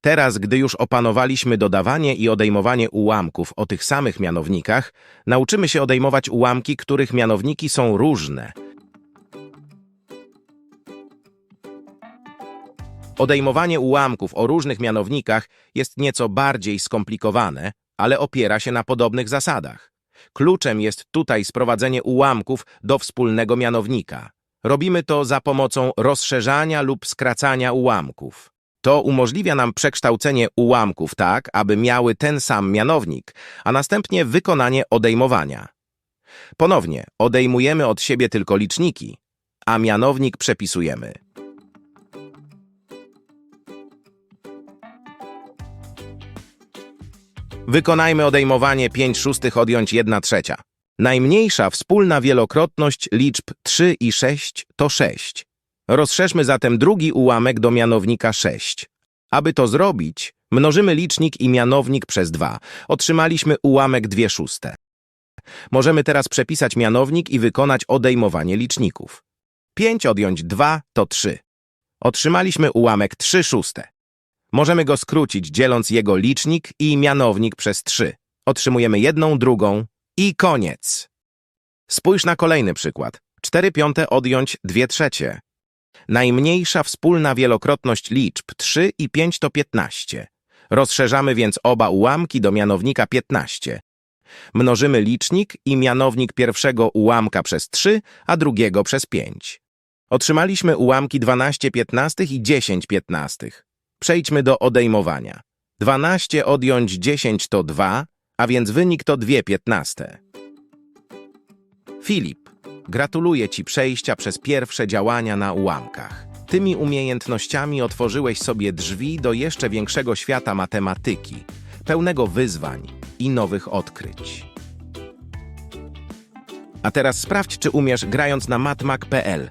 Teraz, gdy już opanowaliśmy dodawanie i odejmowanie ułamków o tych samych mianownikach, nauczymy się odejmować ułamki, których mianowniki są różne. Odejmowanie ułamków o różnych mianownikach jest nieco bardziej skomplikowane, ale opiera się na podobnych zasadach. Kluczem jest tutaj sprowadzenie ułamków do wspólnego mianownika. Robimy to za pomocą rozszerzania lub skracania ułamków. To umożliwia nam przekształcenie ułamków tak, aby miały ten sam mianownik, a następnie wykonanie odejmowania. Ponownie, odejmujemy od siebie tylko liczniki, a mianownik przepisujemy. Wykonajmy odejmowanie 5 szóstych odjąć 1 trzecia. Najmniejsza wspólna wielokrotność liczb 3 i 6 to 6. Rozszerzmy zatem drugi ułamek do mianownika 6. Aby to zrobić, mnożymy licznik i mianownik przez 2. Otrzymaliśmy ułamek 2 szóste. Możemy teraz przepisać mianownik i wykonać odejmowanie liczników. 5 odjąć 2 to 3. Otrzymaliśmy ułamek 3 szóste. Możemy go skrócić, dzieląc jego licznik i mianownik przez 3. Otrzymujemy jedną drugą i koniec. Spójrz na kolejny przykład. 4 piąte odjąć 2 trzecie. Najmniejsza wspólna wielokrotność liczb 3 i 5 to 15. Rozszerzamy więc oba ułamki do mianownika 15. Mnożymy licznik i mianownik pierwszego ułamka przez 3, a drugiego przez 5. Otrzymaliśmy ułamki 12 piętnastych i 10 piętnastych. Przejdźmy do odejmowania. 12 odjąć 10 to 2, a więc wynik to 2 piętnaste. Filip, gratuluję Ci przejścia przez pierwsze działania na ułamkach. Tymi umiejętnościami otworzyłeś sobie drzwi do jeszcze większego świata matematyki, pełnego wyzwań i nowych odkryć. A teraz sprawdź, czy umiesz grając na matmak.pl.